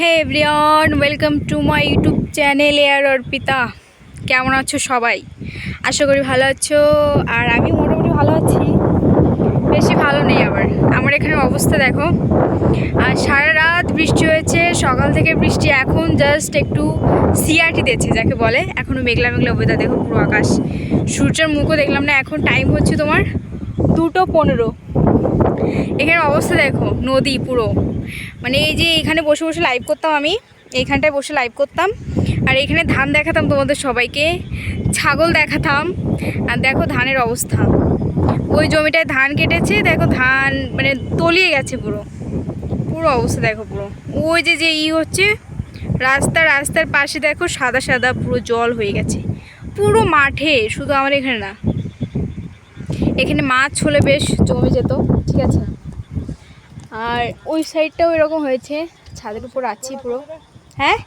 Hey everyone, welcome to my YouTube channel air Arpita. কেমন আছো সবাই? আশা করি ভালো আছো, আর আমি মোটামুটি ভালো আছি। বেশি ভালো নেই আবার। আমার এখানে অবস্থা দেখো। আর সারা রাত বৃষ্টি হয়েছে, সকাল থেকে বৃষ্টি, এখন জাস্ট একটু সিআরটি দিচ্ছে যাকে বলে। এখনও মেঘলা মেঘলা ওয়েদার দেখো পুরো আকাশ। সূর্যের মুখও দেখলাম না, এখন টাইম হচ্ছে তোমার দুটো পনেরো। এখানে অবস্থা দেখো, নদী পুরো। মানে এই যে এখানে বসে বসে লাইভ করতাম আমি, এইখানটায় বসে লাইভ করতাম। আর এখানে ধান দেখাতাম তোমাদের সবাইকে, ছাগল দেখাতাম। আর দেখো ধানের অবস্থা। ওই জমিটায় ধান কেটেছে, দেখো ধান মানে তলিয়ে গেছে পুরো। পুরো অবস্থা দেখো পুরো। ওই যে যে ই হচ্ছে, রাস্তা, রাস্তার পাশে দেখো সাদা সাদা পুরো জল হয়ে গেছে। পুরো মাঠে, শুধু আমার এখানে না। এখানে মাছ হলে বেশ জমে যেত, ঠিক আছে? আর ওই সাইডটাও এরকম হয়েছে, ছাদের উপর আছি পুরো। হ্যাঁ?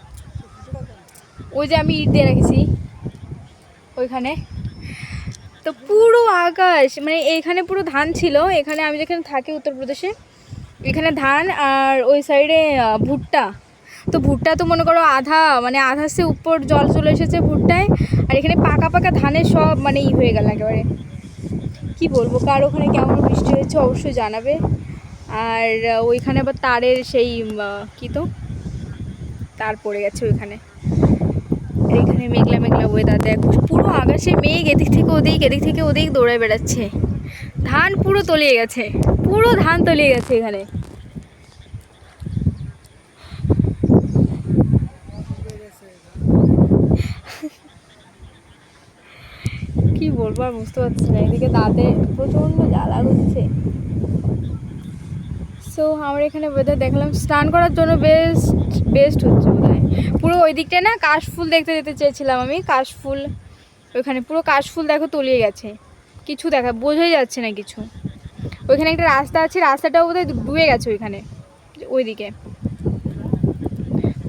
ওই যে আমি ইট দিয়ে রেখেছি, ওইখানে। তো পুরো আকাশ মানে এইখানে পুরো ধান ছিল, এখানে আমি যেখানে থাকি উত্তরপ্রদেশে, এখানে ধান আর ওই সাইডে ভুট্টা। তো ভুট্টা তো মনে করো আধা মানে আধা সে উপর জল চলে এসেছে ভুট্টায়, আর এখানে পাকা পাকা ধানের সব মানে ই হয়ে গেল একেবারে। কি বলব, কার ওখানে কেমন বৃষ্টি হয়েছে অবশ্যই জানাবে। আর ওইখানে আবার তারের সেই কি তো? তার পড়ে গেছে ওইখানে। এখানে মেঘলা মেঘলা ওয়েদার দেখো পুরো আকাশে মেঘ, এদিক থেকে ওদিক, এদিক থেকে ওদিক দৌড়ে বেড়াচ্ছে। ধান পুরো তলিয়ে গেছে, পুরো ধান তলিয়ে গেছে এখানে। কি বলব আর বুঝতে পারছি না, এদিকে দাঁতে প্রচণ্ড জ্বালা করছে সো আমার এখানে ওয়েদার দেখলাম, স্নান করার জন্য বেস্ট বেস্ট হচ্ছে বোধ পুরো ওই দিকটায় না কাশফুল দেখতে যেতে চেয়েছিলাম আমি, কাশফুল। ওইখানে পুরো কাশফুল দেখো তলিয়ে গেছে। কিছু দেখা, বোঝাই যাচ্ছে না কিছু। ওইখানে একটা রাস্তা আছে, রাস্তাটাও বোধহয় ডুবে গেছে ওইখানে ওইদিকে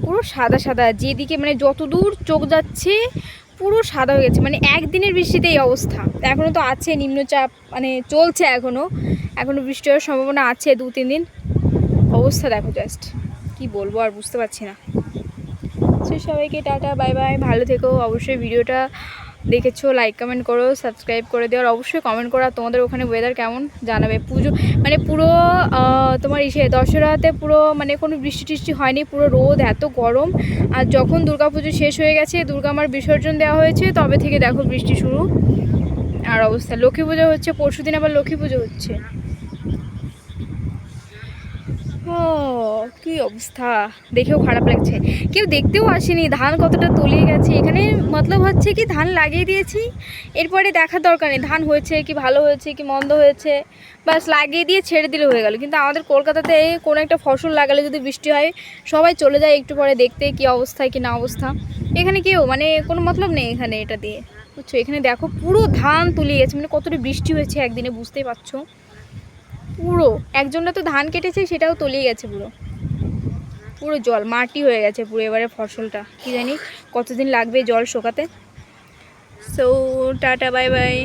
পুরো সাদা সাদা, যেদিকে মানে যত দূর চোখ যাচ্ছে, পুরো সাদা হয়ে গেছে। মানে একদিনের বৃষ্টিতে এই অবস্থা। এখনও তো আছে, নিম্নচাপ মানে চলছে এখনও এখনও বৃষ্টি হওয়ার সম্ভাবনা আছে দু, তিন দিন। অবস্থা দেখো জাস্ট কি বলব আর বুঝতে পারছি না। সো সবাইকে টাটা বাই বাই ভালো থেকো। অবশ্যই ভিডিওটা দেখেছ লাইক কমেন্ট করো সাবস্ক্রাইব করে দিও। আর অবশ্যই কমেন্ট করো তোমাদের ওখানে ওয়েদার কেমন জানাবে। পুজো মানে পুরো তোমার ইসে দশরাতে পুরো মানে কোনো বৃষ্টি টিষ্টি হয়নি। পুরো রোদ, এত গরম। আর যখন দুর্গাপুজো শেষ হয়ে গেছে, দুর্গা মার বিসর্জন দেওয়া হয়েছে, তবে থেকে দেখো বৃষ্টি শুরু। আর অবস্থা, লক্ষ্মী পুজো হচ্ছে পরশু দিন আবার লক্ষ্মী পুজো হচ্ছে। কি অবস্থা? দেখেও খারাপ লাগছে। কেউ দেখতেও আসেনি, ধান কতটা তলিয়ে গেছে? এখানে মতলব হচ্ছে কি ধান লাগিয়ে দিয়েছি, এরপরে দেখার দরকার নেই, ধান হয়েছে কি ভালো হয়েছে কি মন্দ হয়েছে। বাস লাগিয়ে দিয়ে ছেড়ে দিলে হয়ে গেল। কিন্তু আমাদের কলকাতাতে কোনো একটা ফসল লাগালে যদি বৃষ্টি হয়, সবাই চলে যায় একটু পরে দেখতে কি অবস্থা কি না অবস্থা। এখানে কেউ মানে কোনো মতলব নেই এখানে এটা দিয়ে। বুঝছ? এখানে দেখো পুরো ধান তুলিয়ে গেছে মানে কতটা বৃষ্টি হয়েছে একদিনে, বুঝতেই পারছ? পুরো একজনটা তো ধান কেটেছে, সেটাও তলিয়ে গেছে পুরো। পুরো জল, মাটি হয়ে গেছে পুরো এবারে ফসলটা। কী জানি কতদিন লাগবে জল শোকাতে। So tata bye bye